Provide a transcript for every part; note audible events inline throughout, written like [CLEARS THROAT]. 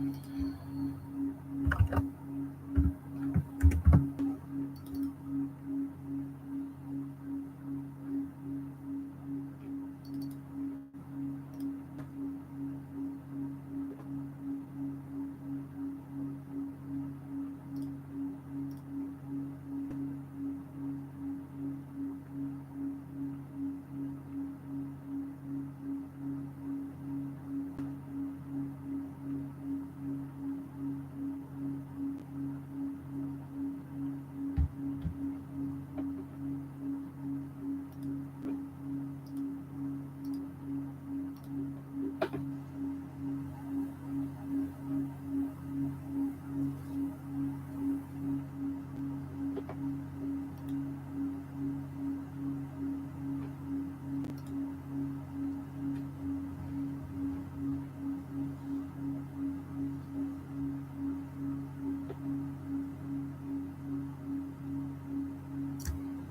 Mm-hmm.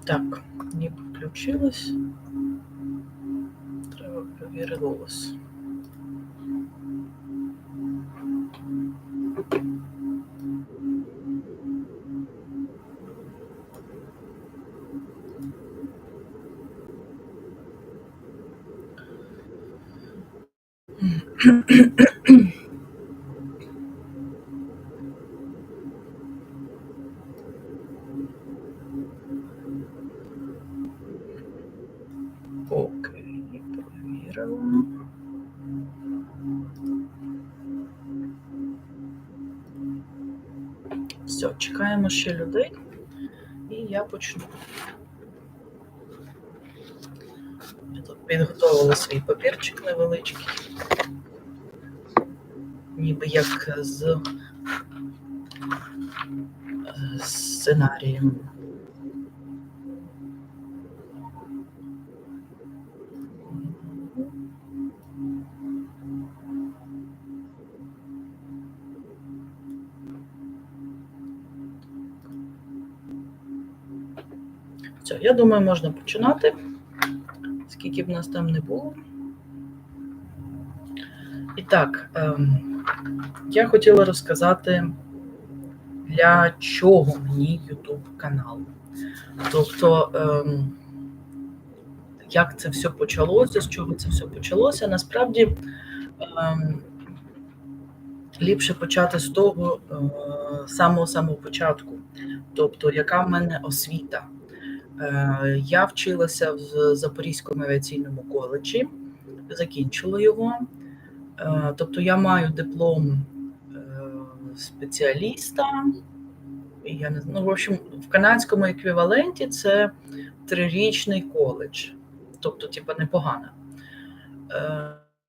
Так, не подключилась, Треба перевірити голос. Все, чекаємо ще людей, і я почну. Я тут підготовила свій папірчик невеличкий, ніби як з сценарієм. Все, я думаю, можна починати, скільки б нас там не було. І так, ем, я хотіла розказати, для чого мені YouTube канал. Тобто, ем, як це все почалося, з чого це все почалося. Насправді ем, ліпше почати з того е, самого самого початку, тобто, яка в мене освіта. Е, Я вчилася в Запорізькому авіаційному коледжі, закінчила його. Е, Тобто я маю диплом е, спеціаліста. Я не ну, в общем, в канадському еквіваленті це трирічний коледж, тобто, типа, непогана.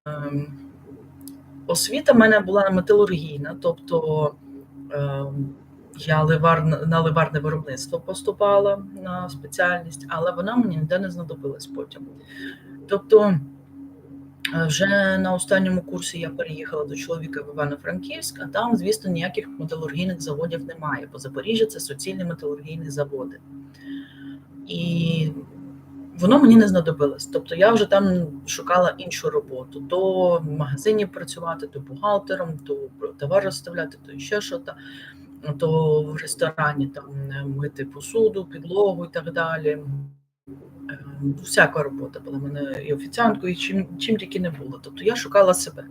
Ем, Освіта в мене була металургійна, тобто ем, я ливар, на ливарне виробництво поступала на спеціальність, але вона мені ніде не знадобилась потім. Тобто, е, вже на останньому курсі я переїхала до чоловіка в Івано-Франківськ, а там, звісно, ніяких металургійних заводів немає. Бо Запоріжжя це суцільні металургійні заводи. І воно мені не знадобилось. Тобто я вже там шукала іншу роботу: то в магазині працювати, то бухгалтером, то товар розставляти, то ще щось то в ресторані там мити посуду, підлогу і так далі. Е, Всяка робота була в мене і офіціанткою, і чим чим тільки не було. Тобто я шукала себе.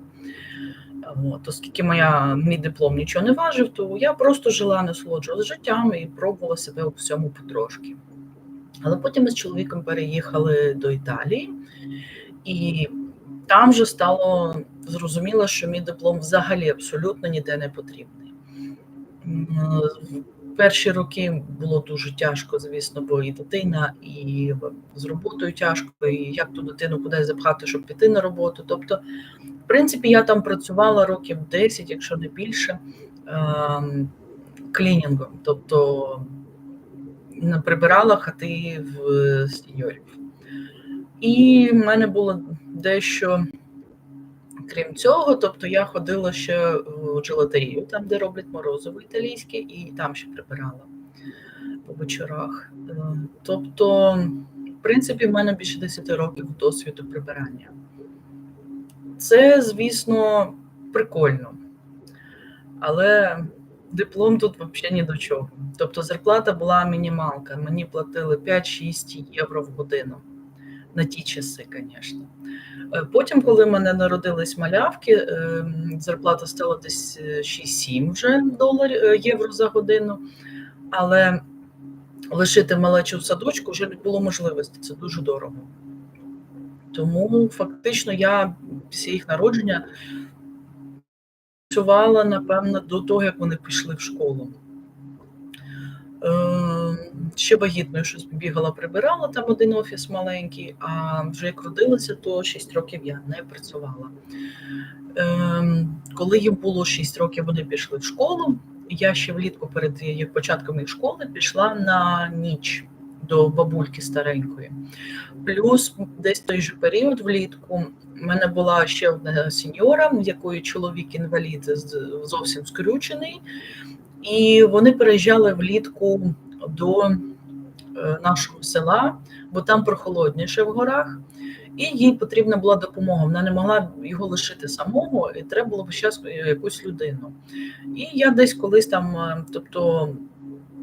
От, Оскільки моя, мій диплом нічого не важив, то я просто жила, насолоджувалася життям і пробувала себе у всьому потрошки. Але потім ми з чоловіком переїхали до Італії, і там вже стало зрозуміло, що мій диплом взагалі абсолютно ніде не потрібний. Перші роки було дуже тяжко, звісно, бо і дитина, і з роботою тяжко, і як ту дитину кудись запхати, щоб піти на роботу. Тобто, в принципі, я там працювала років 10, якщо не більше, ем, клінінгом, тобто прибирала хати в сеньорів. І в мене було дещо. Крім цього, тобто я ходила ще в джелатерію, там, де роблять морозиво італійське, і там ще прибирала по вечорах. Е, тобто, в принципі, в мене більше 10 років досвіду прибирання. Це, звісно, прикольно. Але диплом тут взагалі ні до чого. Тобто зарплата була мінімалка. Мені платили 5-6 євро в годину. На ті часи, звісно. Е, Потім, коли в мене народились малявки, е, зарплата стала десь е, 6-7 вже доларів е, євро за годину. Але лишити малечу в садочку вже не було можливості. Це дуже дорого. Тому фактично я після їх народження працювала, напевно, до того, як вони пішли в школу. Ще вагітною щось бігала, прибирала там один офіс маленький, а вже як родилася, то 6 років я не працювала. Е, коли їм було 6 років, вони пішли в школу. Я ще влітку перед початком їх школи пішла на ніч до бабульки старенької. Плюс десь той же період влітку в мене була ще одна сеньора, якої чоловік інвалід зовсім скрючений, і вони переїжджали влітку до е, нашого села, бо там прохолодніше в горах, і їй потрібна була допомога. Вона не могла його лишити самого, і треба було б зараз якусь людину. І я десь колись там, е, тобто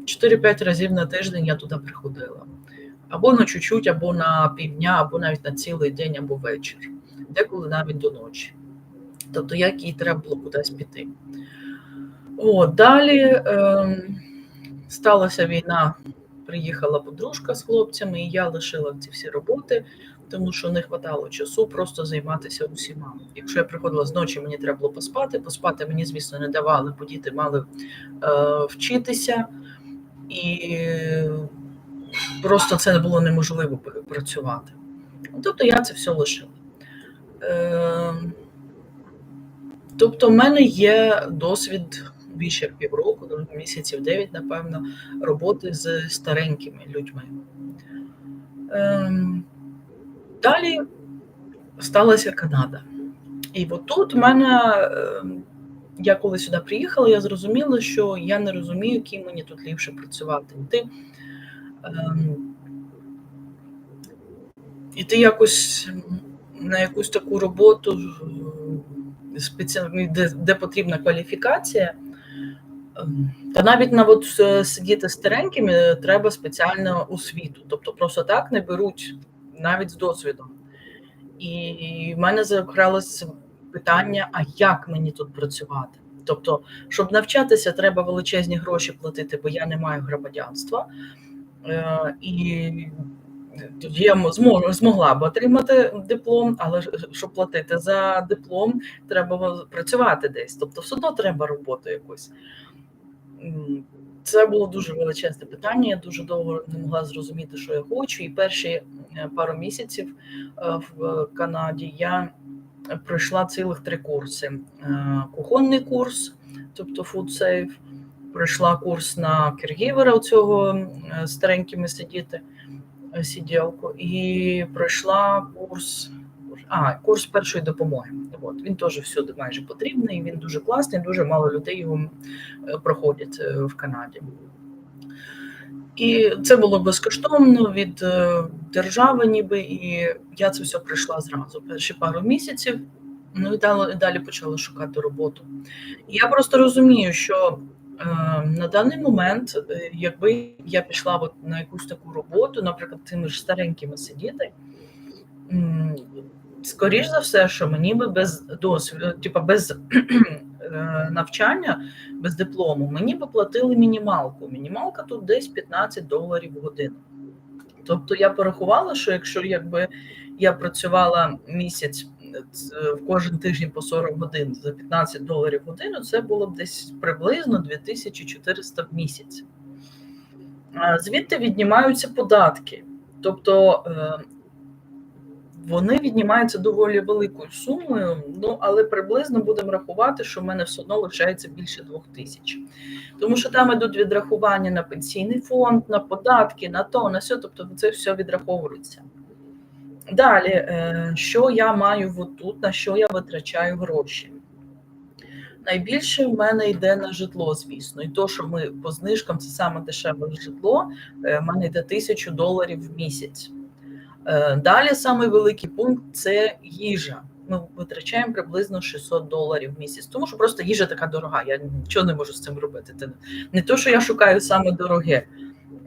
4-5 разів на тиждень я туди приходила. Або на чуть-чуть, або на півдня, або навіть на цілий день, або вечір, деколи навіть до ночі. Тобто, як їй треба було кудись піти. О, далі е, сталася війна, приїхала подружка з хлопцями, і я лишила ці всі роботи, тому що не вистачало часу просто займатися усіма. Якщо я приходила з ночі, мені треба було поспати. Поспати мені, звісно, не давали, бо діти мали е, вчитися, і просто це було неможливо працювати. Тобто я це все лишила. Е, тобто, в мене є досвід більше півроку, місяців 9, напевно, роботи з старенькими людьми. Ем, Далі сталася Канада. І от тут в мене, ем, я коли сюди приїхала, я зрозуміла, що я не розумію, ким мені тут ліпше працювати. Іти, ем, іти якось на якусь таку роботу, де, де потрібна кваліфікація. Ем, Та навіть на е, сидіти старенькими треба спеціальну освіту. Тобто просто так не беруть навіть з досвідом. І в мене закралося питання: а як мені тут працювати? Тобто, щоб навчатися, треба величезні гроші платити, бо я не маю громадянства. Е, І я зможу, змогла б отримати диплом, але щоб платити за диплом, треба працювати десь. Тобто, все одно треба роботу якусь. Це було дуже величезне питання. Я дуже довго не могла зрозуміти, що я хочу. І перші е, пару місяців е, в Канаді я пройшла цілих три курси: Е, кухонний курс, тобто Food Safe, пройшла курс на кергівера цього старенькими сидіти е, сиділку, і пройшла курс. А, курс першої допомоги. От він теж всюди майже потрібний. Він дуже класний, дуже мало людей його е, проходять е, в Канаді. І це було безкоштовно від держави, ніби, і я це все пройшла зразу. Перші пару місяців. Ну і далі, далі почала шукати роботу. Я просто розумію, що на даний момент, е, якби я пішла от на якусь таку роботу, наприклад, цими ж старенькими сидіти, скоріш за все, що мені би без досвіду, типа без [CLEARS THROAT] е, навчання, без диплому, мені би платили мінімалку. Мінімалка тут десь 15 доларів в годину. Тобто я порахувала, що якщо якби я працювала місяць е, в кожен тиждень по 40 годин за 15 доларів годину, це було б десь приблизно 2400 в місяць. Звідти віднімаються податки. Тобто е, вони віднімаються доволі великою сумою, ну але приблизно будемо рахувати, що в мене все одно лишається більше двох тисяч. Тому що там ідуть відрахування на пенсійний фонд, на податки, на то, на все, тобто це все відраховується. Далі, е, що я маю отут, на що я витрачаю гроші? Найбільше в мене йде на житло, звісно. І то, що ми по знижкам, це саме дешеве житло, е, в мене йде тисячу доларів в місяць. Е, Далі самий великий пункт це їжа. ми витрачаємо приблизно 600 доларів в місяць, тому що просто їжа така дорога. Я нічого не можу з цим робити. Не то, що я шукаю саме дороге.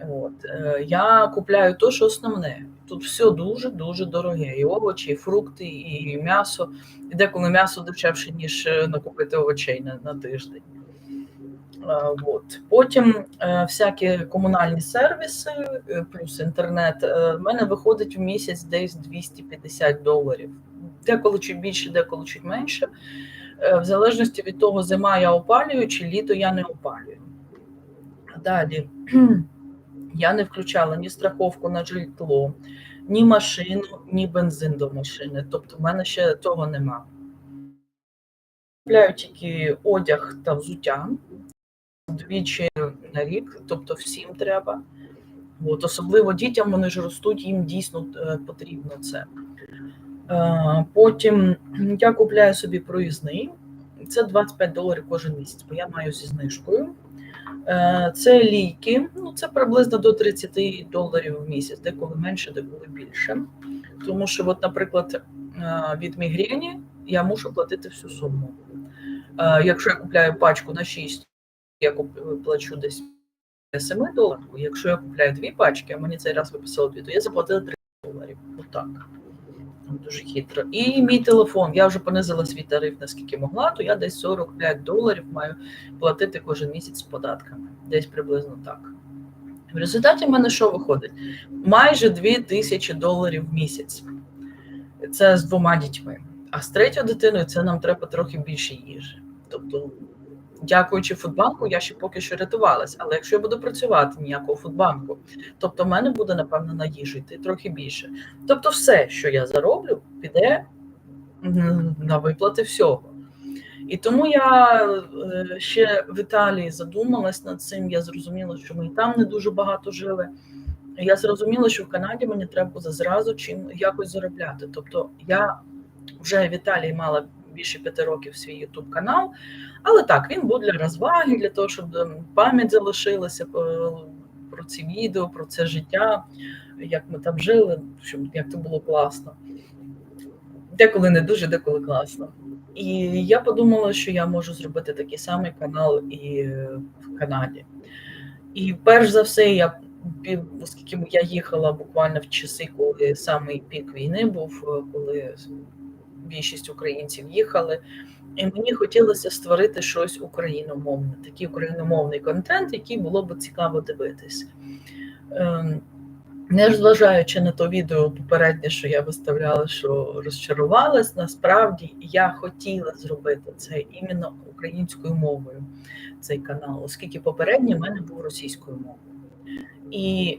От е, я купляю то, що основне. Тут все дуже дуже дороге. І овочі, і фрукти, і м'ясо. І деколи м'ясо дешевше, ніж е, накупити овочей на, на тиждень. От. Потім е, всякі комунальні сервіси, плюс інтернет. В мене виходить в місяць десь 250 доларів. Деколи чуть більше, деколи чуть менше. В залежності від того, зима я опалюю чи літо я не опалюю. Далі я не включала ні страховку на житло, ні машину, ні бензин до машини. Тобто в мене ще того нема. Купляю тільки одяг та взуття двічі на рік, тобто всім треба. От, особливо дітям вони ж ростуть, їм дійсно е, потрібно це. Е, Потім я купляю собі проїзний, це 25 доларів кожен місяць, бо я маю зі знижкою. Е, Це ліки, ну це приблизно до 30 доларів в місяць, деколи менше, деколи більше. Тому що, от, наприклад, е, від мігрені я мушу платити всю суму. Е, Якщо я купляю пачку на 6, я плачу десь 7 доларів. Якщо я купляю дві пачки, а мені цей раз виписало дві, то я заплатила 30 доларів. Отак. Дуже хитро. І мій телефон. Я вже понизила свій тариф, наскільки могла, то я десь 45 доларів маю платити кожен місяць з податками. Десь приблизно так. В результаті в мене що виходить? Майже 2 тисячі доларів в місяць. Це з двома дітьми. А з третьою дитиною це нам треба трохи більше їжі. Тобто, дякуючи фудбанку, я ще поки що рятувалась. Але якщо я буду працювати ніякого фудбанку, тобто в мене буде, напевно, на їжу йти трохи більше. Тобто, все, що я зароблю, піде на виплати всього. І тому я е, ще в Італії задумалась над цим. Я зрозуміла, що ми і там не дуже багато жили. Я зрозуміла, що в Канаді мені треба буде зразу чим якось заробляти. Тобто я вже в Італії мала більше п'яти років свій Ютуб канал, але так, він був для розваги, для того, щоб ем, пам'ять залишилася про, про ці відео, про це життя, як ми там жили, щоб як це було класно. Деколи не дуже, деколи класно. І я подумала, що я можу зробити такий самий канал і е, в Канаді. І перш за все, я оскільки я їхала буквально в часи, коли самий пік війни був, е, коли більшість українців їхали, і мені хотілося створити щось україномовне, такий україномовний контент, який було б цікаво дивитись. Ем, Не зважаючи на то відео попереднє, що я виставляла, що розчарувалась, насправді я хотіла зробити це іменно українською мовою, цей канал, оскільки попередній в мене був російською мовою. І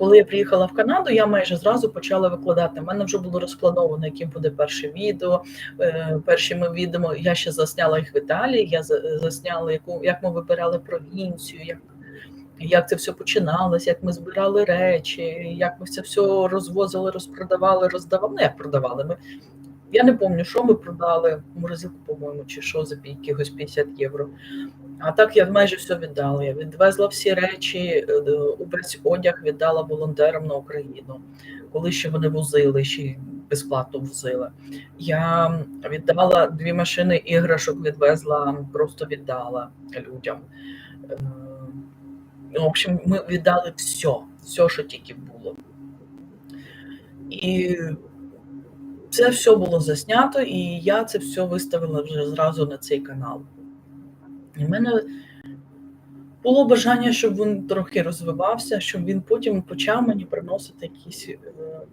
коли я приїхала в Канаду, я майже зразу почала викладати. У мене вже було розплановано, яким буде перше відео. Е, Перші ми відео, я ще засняла їх в Італії, я засняла, яку, як ми вибирали провінцію, як, як це все починалось, як ми збирали речі, як ми це все розвозили, розпродавали, роздавали. Ну, як продавали. Ми, я не пам'ятаю, що ми продали, морозилку, по-моєму, чи що за якихось 50 євро. А так я майже все віддала. Я відвезла всі речі, е, увесь одяг віддала волонтерам на Україну, коли ще вони возили, ще безплатно возили. Я віддала дві машини іграшок, відвезла, просто віддала людям. Е, В общем, ми віддали все, все, що тільки було. І це все було заснято, і я це все виставила вже зразу на цей канал. І в мене було бажання, щоб він трохи розвивався, щоб він потім почав мені приносити якийсь, е,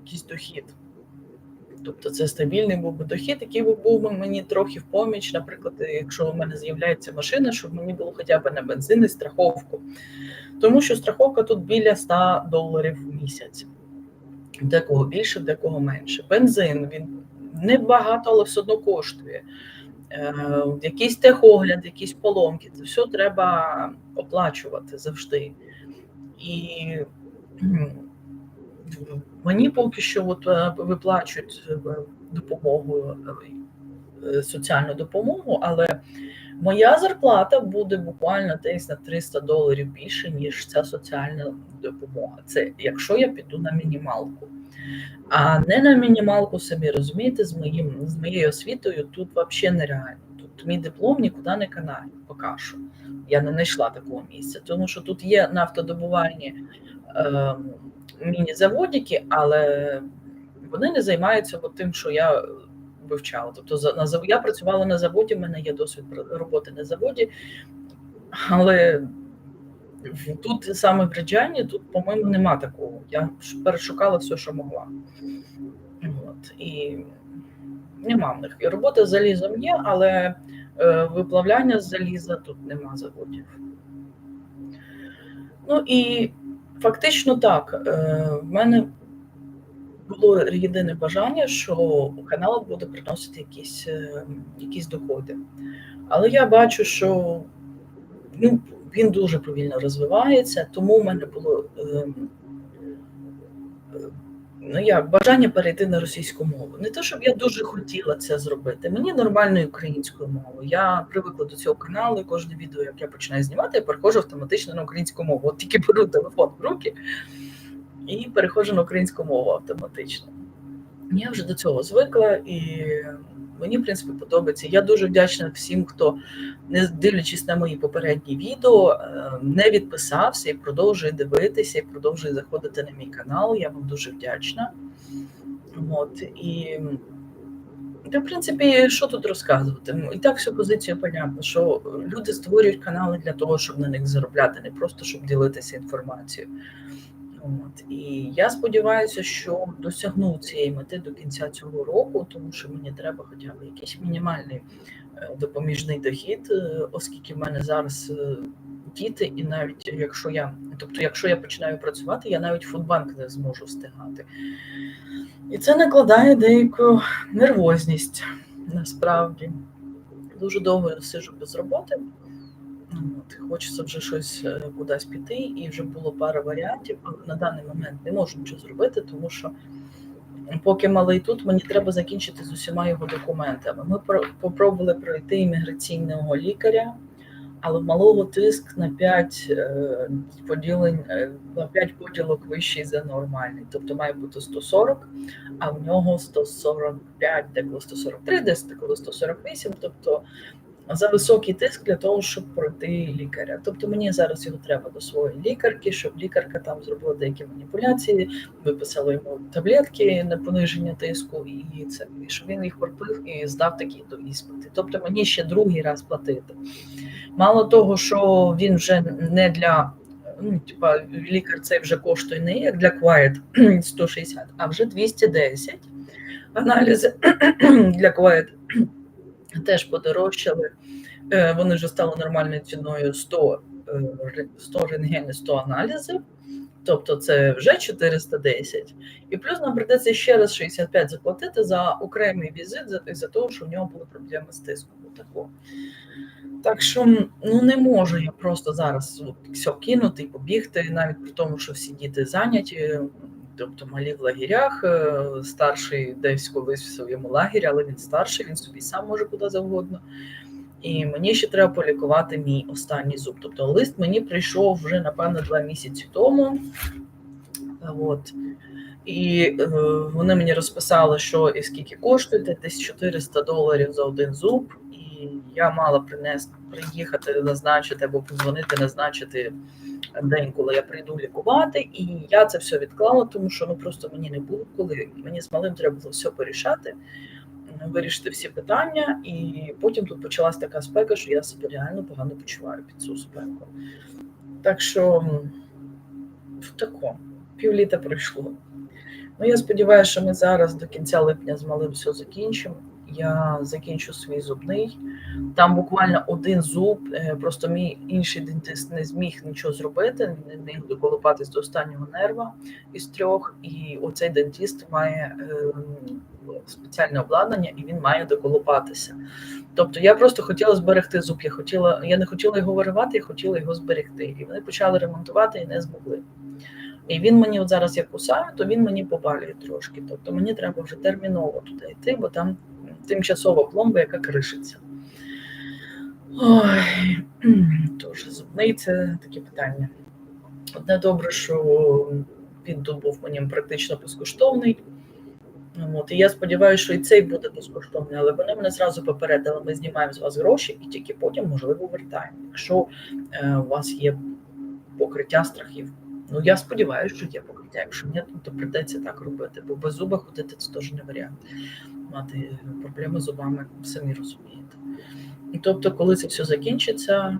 якийсь дохід. Тобто це стабільний був би дохід, який був би мені трохи в поміч. Наприклад, якщо у мене з'являється машина, щоб мені було хоча б на бензин і страховку. Тому що страховка тут біля 100 доларів в місяць. Декого більше, декого менше. Бензин він не багато, але все одно коштує. Е, якийсь техогляд, якісь поломки, це все треба оплачувати завжди. І мені поки що от, е, виплачують е, допомогу, соціальну допомогу, але Моя зарплата буде буквально десь на 300 доларів більше, ніж ця соціальна допомога. Це якщо я піду на мінімалку. А не на мінімалку самі розумієте, з моїм з моєю освітою тут взагалі нереально. Тут мій диплом нікуди не канає, поки що. Я не знайшла такого місця, тому що тут є нафтодобувальні е, міні-заводики, але вони не займаються тим, що я вивчала. Тобто за- на я працювала на заводі, в мене є досвід роботи на заводі, але тут саме в Реджані, тут, по-моєму, нема такого. Я перешукала все, що могла. От, і нема в них. І робота з залізом є, але е, виплавляння з заліза тут нема заводів. Ну і фактично так, е, в мене було єдине бажання, що канал буде приносити якісь, е, якісь доходи. Але я бачу, що ну, він дуже повільно розвивається, тому в мене було е, е, ну як, бажання перейти на російську мову. Не те, щоб я дуже хотіла це зробити. Мені нормальною українською мовою. Я привикла до цього каналу, і кожне відео, як я починаю знімати, я переходжу автоматично на українську мову. От тільки беру телефон в руки і переходжу на українську мову автоматично. Я вже до цього звикла, і мені, в принципі, подобається. Я дуже вдячна всім, хто, не дивлячись на мої попередні відео, е, не відписався і продовжує дивитися, і продовжує заходити на мій канал. Я вам дуже вдячна. От, і та, в принципі, що тут розказувати? Ну, І так всю позицію понятно, що люди створюють канали для того, щоб на них заробляти, не просто щоб ділитися інформацією. От. І я сподіваюся, що досягну цієї мети до кінця цього року, тому що мені треба хоча б якийсь мінімальний е, допоміжний дохід, е, оскільки в мене зараз е, діти, і навіть якщо я, тобто, якщо я починаю працювати, я навіть фудбанк не зможу встигати. І це накладає деяку нервозність насправді. Дуже довго сижу без роботи. От, Хочеться вже щось е, кудись піти, і вже було пара варіантів, на даний момент не можу нічого зробити, тому що поки малий тут, мені треба закінчити з усіма його документами. Ми про- попробували пройти імміграційного лікаря, але малого тиск на 5 е, поділень, е, на 5 поділок вищий за нормальний. Тобто має бути 140, а в нього 145, деколи 143, десь деколи 148. Тобто за високий тиск для того, щоб пройти лікаря. Тобто мені зараз його треба до своєї лікарки, щоб лікарка там зробила деякі маніпуляції, виписала йому таблетки на пониження тиску, і це і щоб він їх пропив і здав такі до іспити. Тобто мені ще другий раз платити. Мало того, що він вже не для. Ну, типа, лікар цей вже коштує не як для Quiet [CLEARS THROAT] 160, а вже 210. Аналізи [CLEARS THROAT] для Quiet теж подорожчали. Е, Вони вже стали нормальною ціною 100, е, ре- 100 рентген і 100 аналізів. Тобто це вже 410. І плюс нам прийдеться ще раз 65 заплатити за окремий візит, за, за того, що в нього були проблеми з тиском. Отако. Так що ну, не можу я просто зараз все кинути і побігти, навіть при тому, що всі діти зайняті, тобто малі в лагерях, е, старший десь колись в своєму лагері, але він старший, він собі сам може куди завгодно. І мені ще треба полікувати мій останній зуб. Тобто лист мені прийшов вже, напевно, два місяці тому. От. І е, вони мені розписали, що і скільки коштує, десь 400 доларів за один зуб. І я мала принести, приїхати, назначити або подзвонити, назначити день, коли я прийду лікувати. І я це все відклала, тому що ну просто мені не було коли. Мені з малим треба було все порішати, вирішити всі питання. І потім тут почалась така спека, що я себе реально погано почуваю під цю спеку. Так що м, тако, півліта пройшло. Ну, я сподіваюся, що ми зараз до кінця липня з малим все закінчимо. Я закінчу свій зубний. Там буквально один зуб, е, просто мій інший дентист не зміг нічого зробити, не міг доколупатись до останнього нерва із трьох. І оцей дентист має е, спеціальне обладнання і він має доколупатися. Тобто я просто хотіла зберегти зуб. Я хотіла, я не хотіла його виривати, я хотіла його зберегти. І вони почали ремонтувати і не змогли. І він мені от зараз як кусаю, то він мені побалює трошки. Тобто мені треба вже терміново туди йти, бо там тимчасова пломба, яка кришиться. Ой, [CLEARS THROAT] дуже зубний це такі питання. Одне добре, що піддуб був мені практично безкоштовний. От, і я сподіваюся, що і цей буде безкоштовний, але вони мене зразу попередили, ми знімаємо з вас гроші і тільки потім, можливо, вертаємо, якщо е, у вас є покриття страхів. Ну, я сподіваюся, що є покриття. Якщо ні, то прийдеться так робити, бо без зуба ходити це теж не варіант. Мати проблеми з зубами, самі розумієте. І тобто, коли це все закінчиться,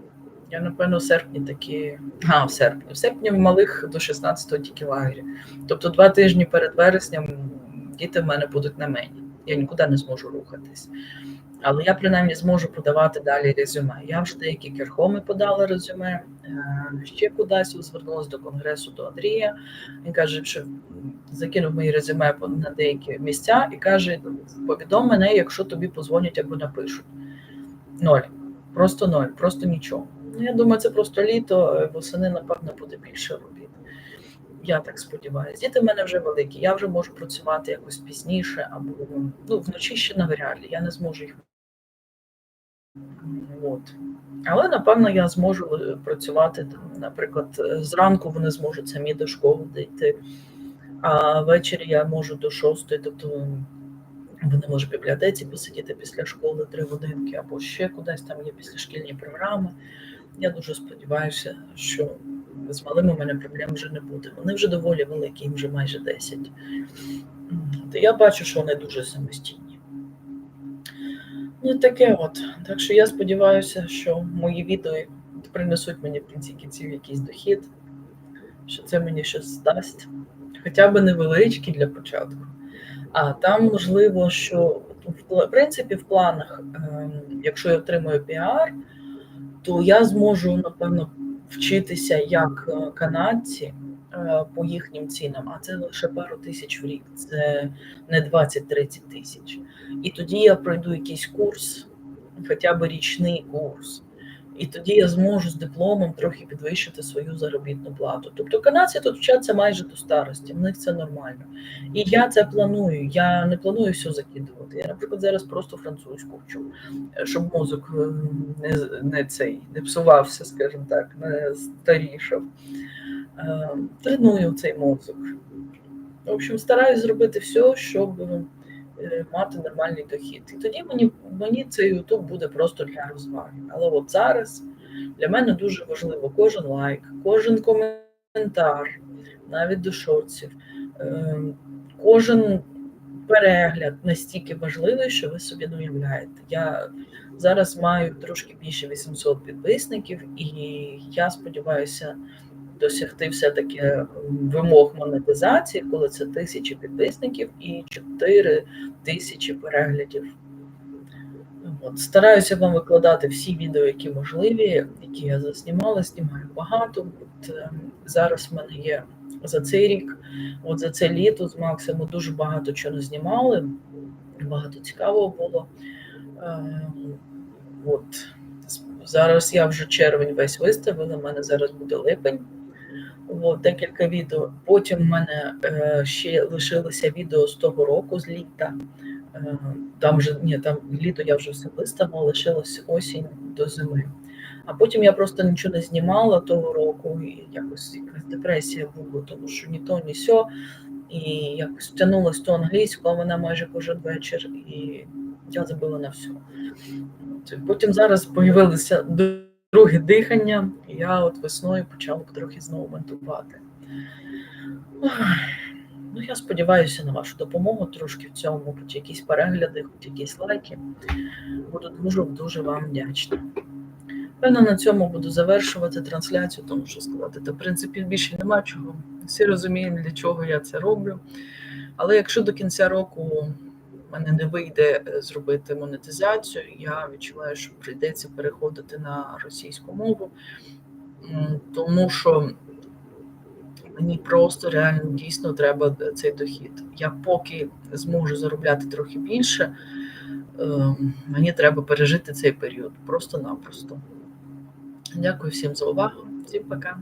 я напевно в серпні такі. А, в серпні. В серпні в малих до 16-го тільки лагері. Тобто, два тижні перед вереснем діти в мене будуть на мені. Я нікуди не зможу рухатись. Але я принаймні зможу подавати далі резюме. Я вже деякі керхоми подала резюме, е, ще кудись звернулася до конгресу до Андрія. Він каже, що закинув мої резюме на деякі місця і каже: повідом мене, якщо тобі позвонять або напишуть. Ноль. Просто ноль, просто нічого. Ну, Я думаю, це просто літо, восени, напевно, буде більше робіт. Я так сподіваюся. Діти в мене вже великі, я вже можу працювати якось пізніше, або ну, вночі ще навряд ли, я не зможу їх. От. Але напевно я зможу працювати, наприклад, зранку вони зможуть самі до школи дійти, а ввечері я можу до шостої, тобто вони можуть в бібліотеці посидіти після школи три годинки, або ще кудись там є післяшкільні програми. Я дуже сподіваюся, що з малими у мене проблем вже не буде. Вони вже доволі великі, їм вже майже 10. Я бачу, що вони дуже самостійні. Ну, таке от. Так що я сподіваюся, що мої відео принесуть мені в кінці кінців якийсь дохід, що це мені щось дасть. Хоча б невеличкий для початку. А там можливо, що в принципі в планах, якщо я отримую піар, то я зможу, напевно, вчитися як канадці по їхнім цінам, а це лише пару тисяч в рік, це не 20-30 тисяч. І тоді я пройду якийсь курс, хоча б річний курс. І тоді я зможу з дипломом трохи підвищити свою заробітну плату. Тобто канадці тут вчаться майже до старості, в них це нормально. І я це планую. Я не планую все закидувати. Я, наприклад, зараз просто французьку вчу, щоб мозок не не цей не псувався, скажімо так, не старішав. Треную цей мозок. В общем, стараюсь зробити все, щоб мати нормальний дохід. І тоді мені мені цей Ютуб буде просто для розваги. Але от зараз для мене дуже важливо кожен лайк, кожен коментар, навіть до шорців, кожен перегляд настільки важливий, що ви собі не уявляєте. Я зараз маю трошки більше 800 підписників, і я сподіваюся досягти все-таки вимог монетизації, коли це тисячі підписників і 4 тисячі переглядів. От, Стараюся вам викладати всі відео, які можливі, які я заснімала, знімаю багато. От, е, Зараз в мене є за цей рік, от за це літо з Максимом дуже багато чого знімали, багато цікавого було. Е, от. Зараз я вже червень весь виставила, в мене зараз буде липень. От, декілька відео. Потім в мене е, ще лишилося відео з того року, з літа. Е, там вже ні, там літо я вже все виставила, лишилось осінь до зими. А потім я просто нічого не знімала того року, і якось якась депресія була, тому що ні то, ні сьо. І якось втягнулася то англійську, а вона майже кожен вечір, і я забила на все. Потім зараз з'явилися друге дихання, і я от весною почала трохи знову ментувати. Ну, я сподіваюся на вашу допомогу трошки в цьому, хоч якісь перегляди, хоч якісь лайки. Буду дуже-дуже вам вдячна. Певно, на цьому буду завершувати трансляцію, тому що сказати, то в принципі більше нема чого. Всі розуміємо, для чого я це роблю. Але якщо до кінця року мене не вийде е, зробити монетизацію, я відчуваю, що прийдеться переходити на російську мову, тому що мені просто реально дійсно треба цей дохід. Я поки зможу заробляти трохи більше, ем, мені треба пережити цей період просто-напросто. Дякую всім за увагу, всім пока.